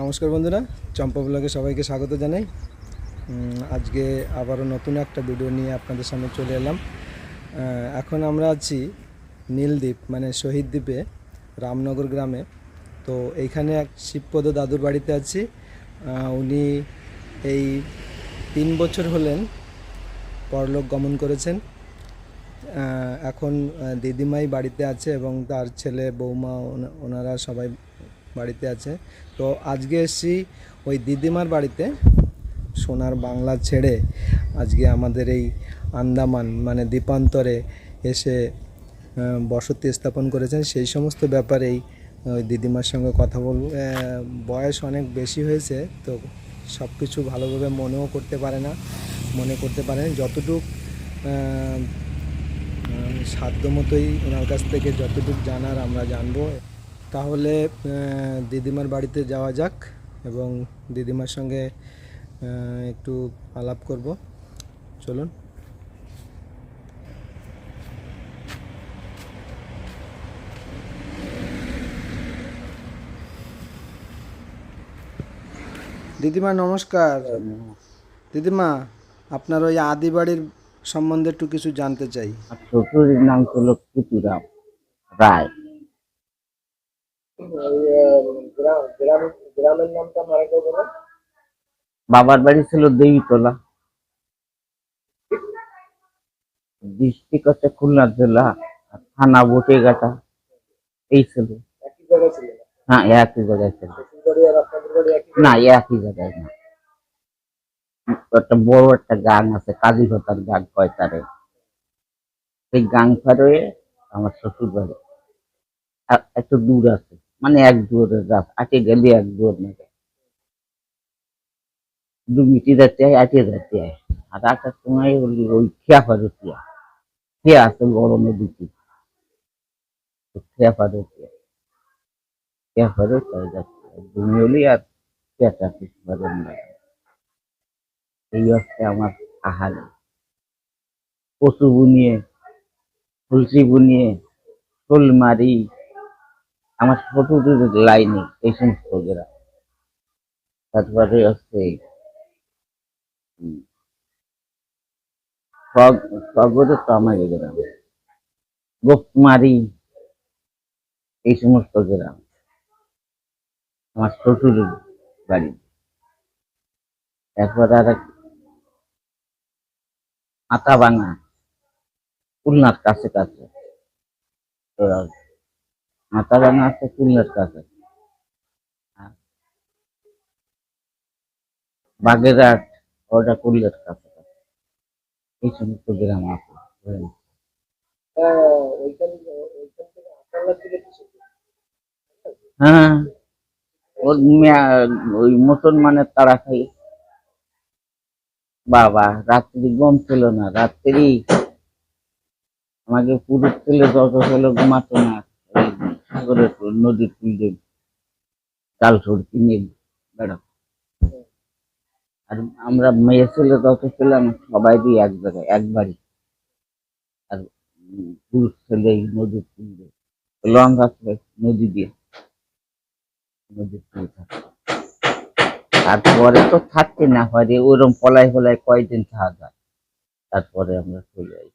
নমস্কার বন্ধুরা, চম্পা ব্লগে সবাইকে স্বাগত জানাই। আজকে আবারও নতুন একটা ভিডিও নিয়ে আপনাদের সামনে চলে এলাম। এখন আমরা আছি নীলদ্বীপ মানে শহীদ দ্বীপে, রামনগর গ্রামে। তো এইখানে এক শিবপদ দাদুর বাড়িতে আছি। উনি এই তিন বছর হলেন পরলোক গমন করেছেন। এখন দিদিমাই বাড়িতে আছে এবং তার ছেলে, বৌমা ওনারা সবাই বাড়িতে আছে। তো আজকে এসছি ওই দিদিমার বাড়িতে, সোনার বাংলা ছেড়ে আজকে আমাদের এই আন্দামান মানে দ্বীপান্তরে এসে বসতি স্থাপন করেছেন। সেই সমস্ত ব্যাপারেই ওই দিদিমার সঙ্গে কথা বল বয়স অনেক বেশি হয়েছে, তো সব কিছু ভালোভাবে মনেও করতে পারে না, মনে করতে পারে না। যতটুক সাধ্য মতোই ওনার কাছ থেকে যতটুকু জানার আমরা জানব। তাহলে দিদিমার বাড়িতে যাওয়া যাক এবং দিদিমার সঙ্গে একটু আলাপ করব। চলুন। দিদিমা নমস্কার। দিদিমা আপনার ওই আদি বাড়ির সম্বন্ধে একটু কিছু জানতে চাই। শ্বশুরের নাম ছিল রায়। বাবার বাড়ি ছিল দেবীতলা ডিস্ট্রিক্ট হচ্ছে খুলনা জেলা থানা বটেঘাটা এই ছিল। হ্যাঁ একই জায়গায় ছিল। না, একই জায়গায় না। একটা বড় একটা গাং আছে, কাজী ভাতার গাং কয়তারে সেই গাং হয়ে আমার শ্বশুর বাড়ি একটু দূর আছে। মানে এক দূরের রাত, আটে গেলে এক দূর নেবে। দু মিটি হয় আটে যাতে হয় আর আটার সময় ওই খেয়া পারে খেয়া আছে গরমে দিচ্ছি খেয়া পারে খেয়া খেয়া যাচ্ছে। তুমি আর পেঁচা পিস পারেন না এই হচ্ছে আমার আহার কচু বুনিয়ে তুলসী বুনিয়ে ফুলমারি আমার ছোট লাইনে এই সমস্ত গ্রাম তারপরে হচ্ছে সগরে তো আমার গ্রাম। গোপমারি, এই সমস্ত গ্রাম। আমার শ্বশুর বাড়ি। এরপর আর এক আতা ভাঙা খুলনার কাছে কাছে তো মাথা ভাঙা আছে খুলনার কাছে আর বাগেরহাট ওটা খুলনার কাছে এই সমস্ত গ্রাম আছে হ্যাঁ ওর ওই মুসলমানের তারা খাই বাবা, রাত্রি গম ছিল না, রাত্রি। আমাকে পুরুষ ছেলে যত ছেলে ঘুমাতো না। সাগরের নদীর দিয়ে চাল সর কিনে বেড়া আর আমরা মেয়ে ছেলে যত ছিলাম সবাই দিয়ে এক জায়গায়, এক বাড়ি। আর পুরুষ ছেলে এই নদীর লং আছে নদী দিয়ে নদীর তারপরে তো থাকতে না পারে ওরম পলাই পলাই কয়েকদিন থাকা যায়। তারপরে আমরা চলে যাই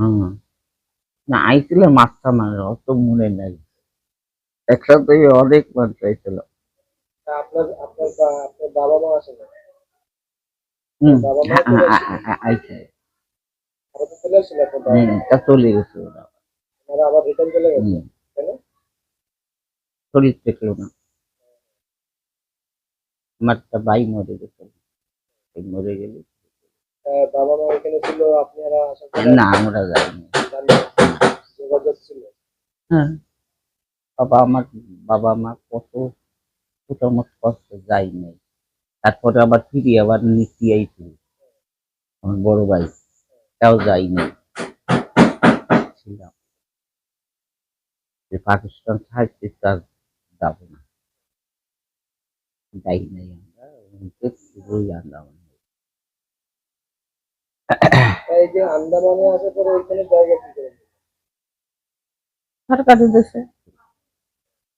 হুম। না আইছিল মাছটা মানে অত মনে নাই। একসাথে অনেক মাছ আইছিল। আপনার আপনার আপনার বাবা মা আসে না বাবা মা চলে আইছে। গেছে ওরা। আবার রিটার্ন চলে গেছে? তাই না? শরীর দেখল না। আমার একটা ভাই মরে গেছে। মরে গেল বাবা মা এখানে ছিল আপনারা না আমরা যাইনি। যোগাযোগ ছিল। হ্যাঁ। বাবা আমার বাবা মা কত ছোট কষ্ট যাই নাই তারপরে আবার ফিরে আবার নিচি আইছিল আমার বড় ভাই তাও যাই নাই ছিলাম। যে পাকিস্তান ছাড়ছে তার যাব না। যাই নাই আমরা পুরোই আন্দামান এই যে আন্দামানে আসার পরে ওইখানে জায়গা কি করে? সরকারি দেশে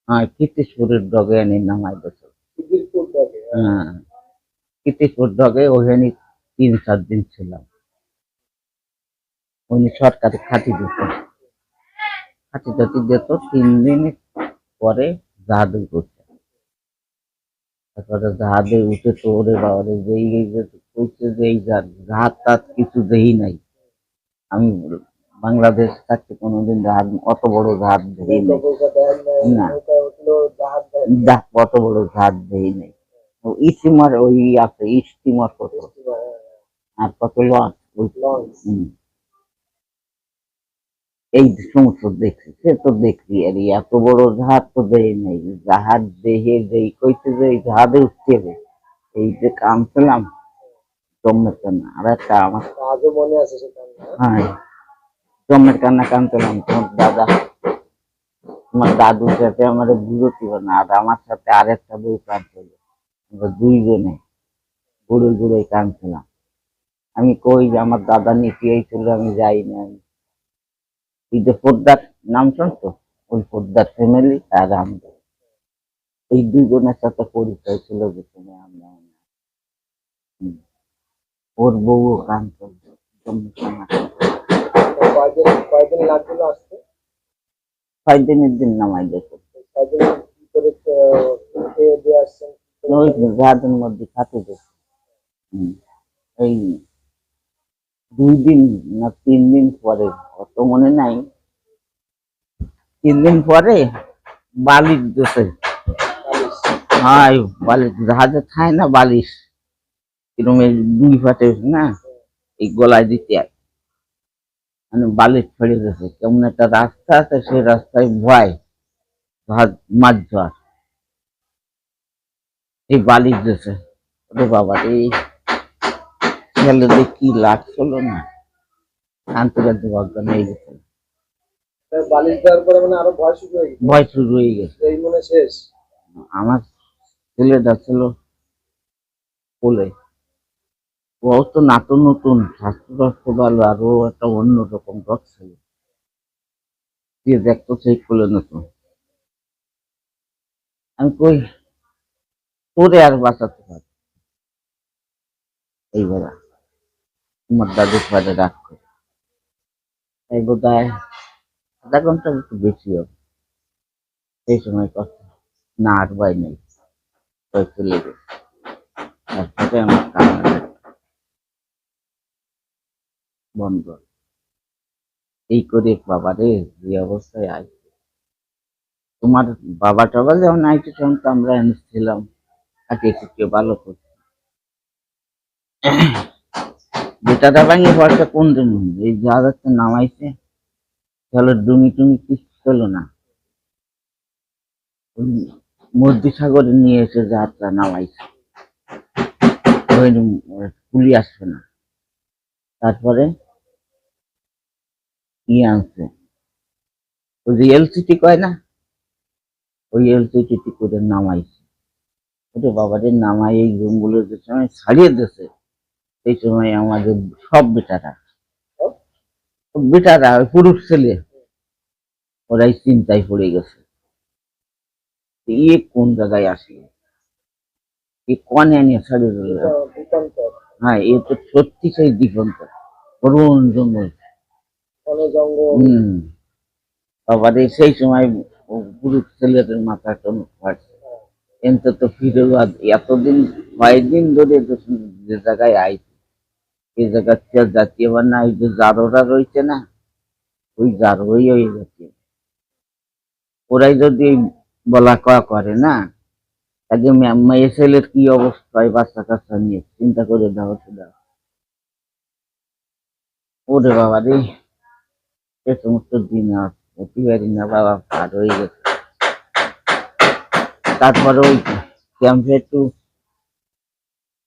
হ্যাঁ কীর্তিসপুরের ডগে নামাই ডগে? হ্যাঁ কীর্তিসপুর ডগে ওখানে তিন চার দিন ছিলাম। উনি সরকারি খাতি দিত খাতি টাতি দিত তিন দিন পরে জাহাজে করছে তারপরে জাহাজে উঠে তো ওরে বাবারে যেই কইছে যে এই জাহাজ টাজ কিছু দেই নাই। আমি বাংলাদেশ থাকতে কোনোদিন জাহাজ অত বড় জাহাজ দেই নাই। না। কত বড় জাহাজ দেই নাই। ও স্টিমার ওই আছে স্টিমার কত? আর কত লঞ্চ? ওই হুম। এই সমস্ত দেখছি সে তো দেখছি আর এত বড় জাহাজ তো দেয় নাই জাহাজ দেহে যেই কইতে যে এই জাহাজে উঠতে হবে এই যে কামছিলাম জমের কান্না আর একটা আমার আজও মনে আছে হ্যাঁ জমের কান্না কানছিলাম তোমার দাদা তোমার দাদুর সাথে আমার বুঝতে না আর আমার সাথে আরেকটা বউ কাঁদছিল আমরা দুইজনে ঘুরে ঘুরে কাঁদছিলাম। আমি কই যে আমার দাদা নিতে ছিল আমি যাই না এই যে পোদ্দার নাম শুনতো ওই পোদ্দার ফ্যামিলি আর আমরা এই দুজনের সাথে পরিচয় ছিল যে তুমি আমরা হুম। ওর বউ ছয় দিনের দিন নামাই ওই মধ্যে খাতে এই দুই দিন না তিন দিন পরে, অত মনে নাই। তিন দিন পরে বালিশ দিতে হ্যাঁ বালিশ, জাহাজে খায় না বালিশ? এই দুই ফাটে না? এই গলায় দিতে আর। মানে বালিশ ছেড়ে দিয়েছে কেমন একটা রাস্তা আছে সেই রাস্তায় ভয়, জাহাজ মাছ ধোয়ার। এই বালিশ ওরে বাবা, এই ছেলেদের কি লাগছিল না। আন্তর্জাতিক অজ্ঞান হয়ে বালিশ দেওয়ার পরে মানে আরও ভয় শুরু হয়ে গেছে? ভয় শুরু হয়ে গেছে। এই মনে শেষ? আমার ছেলেটা ছিল বলে ও তো নতুন নতুন স্বাস্থ্য ভালো আর ও একটা অন্যরকম রক ছিল। দিয়ে দেখতো সেই খুলে নতুন। আমি কই তোরে আর বাঁচাতে পারি এইবার তোমার দাদুর পারে রাগ করে। এই বোধ হয় আধা ঘণ্টা একটু বেশি হবে। সেই সময় কথা না আর বাই নেই। ওই চলে গেছে। আমার কান্না বন্ধ। এই করে বাবারে যে অবস্থায় আইছে তোমার বাবা টাবা যেমন তো আমরা এনেছিলাম কাটিয়ে কুটিয়ে ভালো করছি বেটাটা ভাঙে পড়ছে কোন দিন এই জাহাজটা নামাইছে, তাহলে ডুমি টুমি কিছু ছিল না। মধ্য সাগরে নিয়ে এসে জাহাজটা নামাইছে কুলি আসবে না। তারপরে কি আনছে। ওই যে এলসিটি কয় না? ওই এলসিটি করে নামাইছে। ওরে বাবারে নামাই এই রুমগুলো সময় ছাড়িয়ে দিয়েছে। সেই সময় আমাদের সব বেটারা বেটারা পুরুষ ছেলে ওরাই চিন্তায় পড়ে গেছে। এ কোন জায়গায় এ কনে নিয়ে ছাড়িয়ে হ্যাঁ এ তো সত্যি সেই দিগন্ত। করুণ জঙ্গল। হম। বাবারে সেই সময় পুরুষ ছেলেদের মাথা কেন ফাটছে। কিন্তু তো ফিরে এতদিন কয়েকদিন ধরে যে জায়গায় আইছে। এই জায়গা থেকে জাতীয় না ওই যে জারোরা রয়েছে না, ওই জারোই হয়ে যাচ্ছে ওরাই যদি বলা কয়া করে না আগে মেয়ে ছেলের কি অবস্থা? বাচ্চা কাচ্চা নিয়ে চিন্তা করে দাও সেটা ওরে বাবা রে, এ সমস্ত দিন আর না, বাবা, পার হয়ে গেছে। তারপরে ওই ক্যাম্পে একটু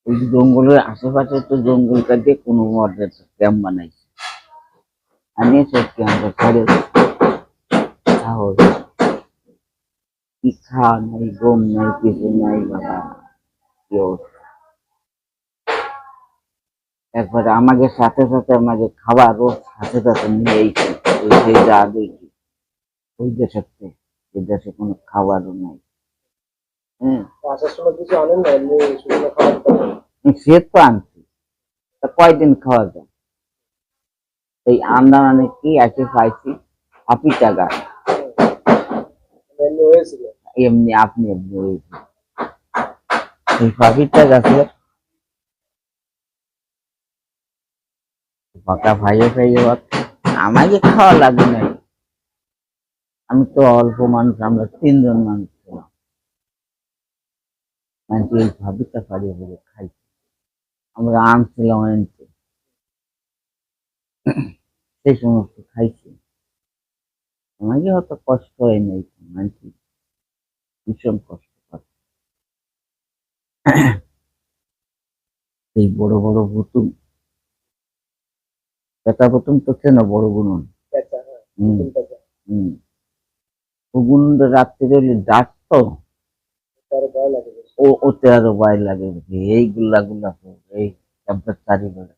ওই জঙ্গলের আশেপাশে তো জঙ্গল কাটিয়ে কোনো মর্যাদা ক্যাম্প বানাইছে। আমি সব ক্যাম্পে ছেড়ে। তাহলে কি খাওয়া নাই ঘুম নাই, কিছু নাই, বাবা। কি একবারে আমাকে সাথে সাথে আমাকে ও সাথে সাথে নিয়ে এইছে ওই সেই যা দেখি, ওই দেশের থেকে। দেশে কোনো খাবারও নাই। সে তো আনছি। তা কয়দিন খাওয়া যায়? এই আন্দামানে কি আছে পাইছি? হাফি টাকা এমনি আপনি এমনি হয়েছে। এই ভাইয়ে ভাইয়ে আমাকে খাওয়া লাগে নাই। আমি তো অল্প মানুষ আমরা তিনজন মানুষ। মানে আমরা আনছিলাম সেই সমস্ত খাইছি। আমাকে অত কষ্ট হয় নাই মানছি। ভীষণ কষ্ট পাচ্ছে এই বড় বড় পুতুল পেটা পুতুল তো চেনো বড় পেঁচা হ্যাঁ হম। পেঁচা রাত্রে ডাক তো তার ভয় লাগে। ও, ওতে আরও ভয় লাগে। এই গুলা গুলা এই ক্যাম্পের চারিবেলা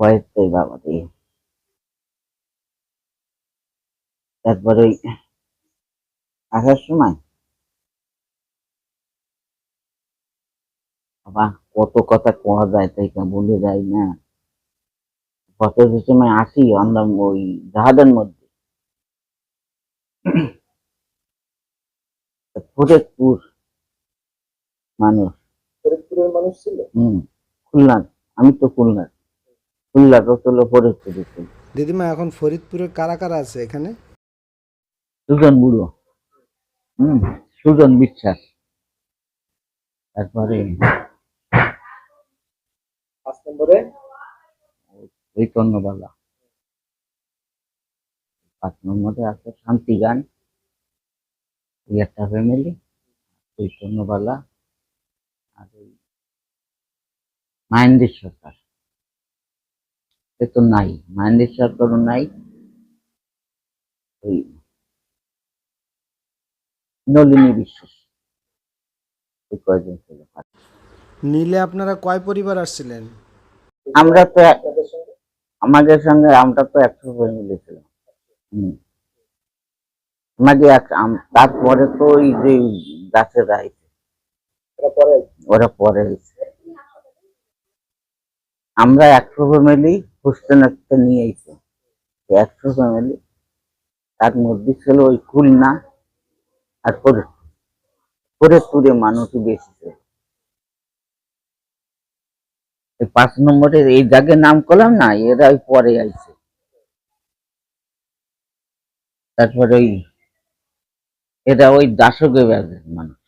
ভয়ের তো বাবা রে। একবার ওই আসার সময় বাবা কত কথা কোয়া যায় তাই বলে যায় না। কত সময় আসি, আমরা ওই জাহাজের মধ্যে। ফরিদপুর মানুষ। ফরিদপুরের মানুষ ছিল? হম খুলনা আমি তো খুলনা খুলনা তো হলো ফরিদপুরে ছিল। দিদিমা এখন ফরিদপুরের কারা কারা আছে এখানে? সুজন বুড়ো। হম সুজন বিশ্বাস। তারপরে পাঁচ নম্বরে? চৈতন্যবালা পাঁচ নম্বরে আছে শান্তি গান। এই একটা ফ্যামিলি চৈতন্যবালা আর ওই মাহেন্দ্র সরকার। সে তো নাই মাহেন্দ্র সরকারও নাই ওই নলিনী বিশ্বাস। এই কয়জন ছিল? নীলে আপনারা কয় পরিবার আসছিলেন? আমরা তো আমাদের সঙ্গে আমরা তো একশো ফ্যামিলি ছিলাম হুম। আমাদের এক আম- তারপরে তো ওই যে গাছের আইছে ওরা পরে? আইছে আমরা একশো ফ্যামিলি হোস্টেল একটা নিয়ে আইছি। একশো ফ্যামিলি তার মধ্যে ছিল ওই খুলনা আর ফরিদপুর। ফরিদপুরে মানুষই বেশি ছিল। এই পাঁচ নম্বরের এই জায়গায় নাম করলাম না এরা ওই পরে আইছে। তারপরে ওই এরা ওই দাসকে ব্যাগের মানুষ।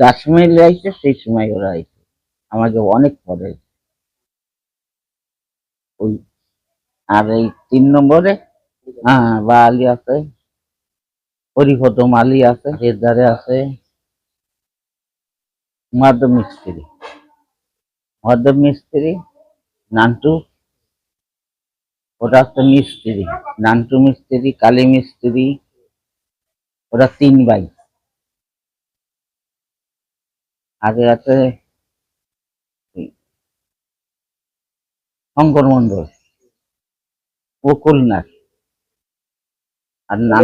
দাস মাইলে আইছে, সেই সময় ওরা আইছে। আমাকে অনেক পরে ওই আর এই তিন নম্বরে হ্যাঁ বা আলী আছে হরিপদ মালি আছে ধারে আছে মাধব মিস্ত্রি। মাধব মিস্ত্রি, নান্টু, ওটা একটা মিস্ত্রি, নান্টু মিস্ত্রি, কালী মিস্ত্রি ওরা তিন ভাই। আগে আছে শঙ্কর মন্ডল ও খুলনার আর নাম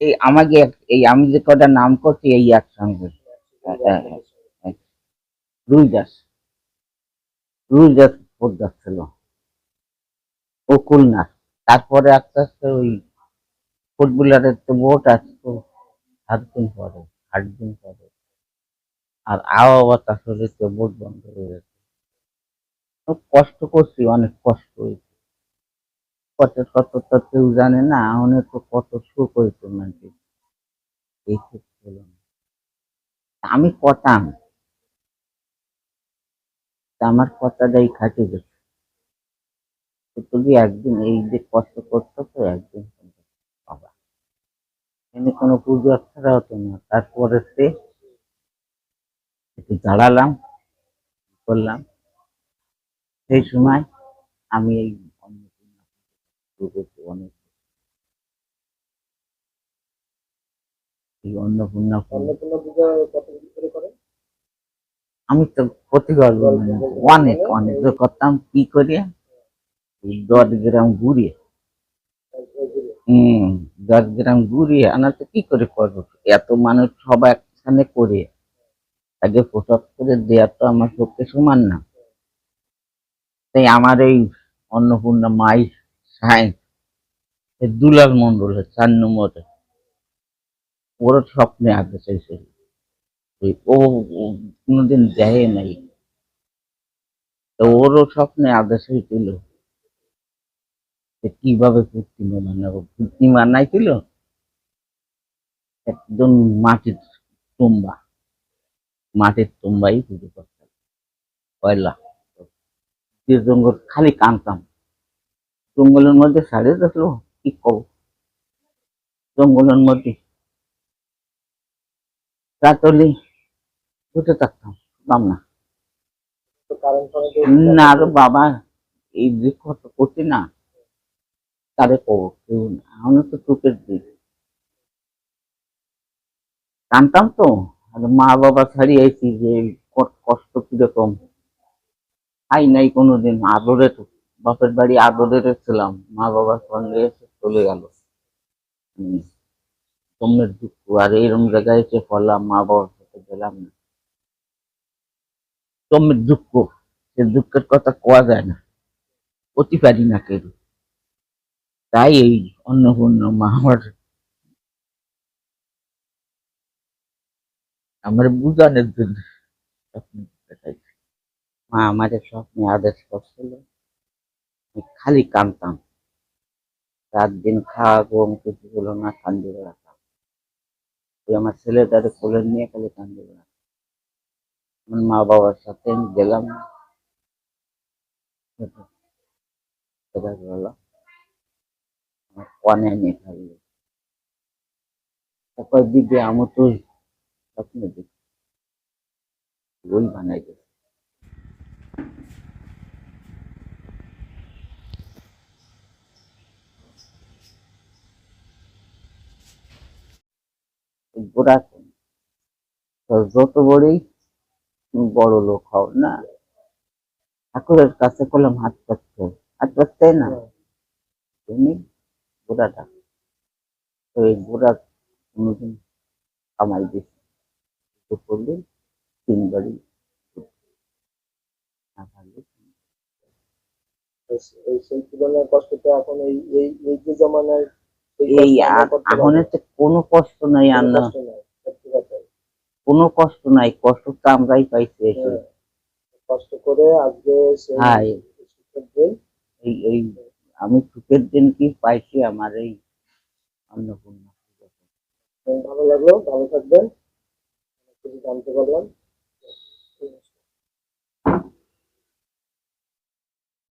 এই আমাকে এই আমি যে কটা নাম করছি এই একসঙ্গে হ্যাঁ, হ্যাঁ, হ্যাঁ। রুই দাস রুই দাস ছিল। ও খুলনার তারপরে আস্তে আস্তে ওই ফুটবলারের তো ভোট আসতো সাত দিন পরে, আট দিন পরে। আর আবহাওয়া আসলে তো ভোট বন্ধ হয়ে গেছে। কষ্ট করছি, অনেক কষ্ট হয়েছে। কত কত তো কেউ জানে না, অনেক তো কত সুখ হয়েছে মানে এই সুখ না। আমি পতাম তা আমার কথাটাই খাটে গেছে। তুমি একদিন এই যে কষ্ট করতো তো একদিন এখানে কোনো পুজো ছাড়া হতো না। তারপরে সে একটু দাঁড়ালাম করলাম। সেই সময় আমি এই অনেক এই অন্নপূর্ণা আমি তো প্রতিবার অনেক অনেক। যে করতাম কি করে এই দশ গ্রাম ঘুরে হম দশ গ্রাম ঘুরিয়ে আনাতে কি করে করব? এত মানুষ সবাই একখানে করে। আগে পোশাক করে দেওয়া তো আমার পক্ষে সমান না। তাই আমার এই অন্নপূর্ণা মাই সায়েন্স দুলাল মন্ডলের চার নম্বরে ওর স্বপ্নে আগে চাইছিল। ও কোনোদিন দেয় নাই। তো ওরও স্বপ্নে আদেশ হয়েছিল কীভাবে প্রতিমা বানাবো? প্রতিমা বানাইছিল একদম মাটির তুম্বা। মাটির তুম্বাই পুজো করতাম। পয়লা যে জঙ্গল খালি কানতাম। জঙ্গলের মধ্যে সাড়ে দেখল কি কব? জঙ্গলের মধ্যে। রাতলি বসে থাকতাম শুনতাম না। না বাবা এই যে কত করছি না। তারে কব কেউ না তো চোখের দিক। জানতাম তো মা বাবা ছাড়িয়ে আইছি যে কষ্ট কীরকম। খাই নাই কোনোদিন, আদরে বাপের বাড়ি আদরে ছিলাম মা বাবার সঙ্গে এসে চলে গেল। তোমরা দুঃখ, আর এরম জায়গায় এসে পড়লাম, মা বাবার সাথে গেলাম না। তোমরা দুঃখ, সে দুঃখের কথা কোয়া যায় না। অতি পারি না কেউ। তাই এই অন্নপূর্ণ মা আমার আমার বুঝানোর জন্য। মা আমাদের স্বপ্নে আদেশ করছিল খালি কানতাম রাত দিন খাওয়া ঘুম কিছু হলো না, কান্দি বেড়াতাম। ওই আমার ছেলেটারে কোলে নিয়ে খালি কান্দি বেড়াতাম। আমার মা বাবার সাথে আমি গেলাম আমার কনে নিয়ে তারপর দিকে আমার তো স্বপ্ন বানাই গোড়া যত বড়ই তুমি বড় লোক হও না ঠাকুরের কাছে করলাম হাত পাততে হাত পাততে না? তুমি গোড়াটা। তো এই গোড়া কোনোদিন কামাই দিছি তো করলে তিন বাড়ি না পারলে সেই তুলনায় কষ্টটা এখন এই এই এই যে জমানায় এই এখন কোনো কষ্ট নাই আর না কোনো কষ্ট নাই কষ্ট তো আমরাই পাইছি এসে কষ্ট করে আজকে সেই এই আমি সুখের দিন কি পাইছি আমার এই অন্নপূর্ণা ভালো লাগল, ভালো থাকবেন। কিছু জানতে পারলাম।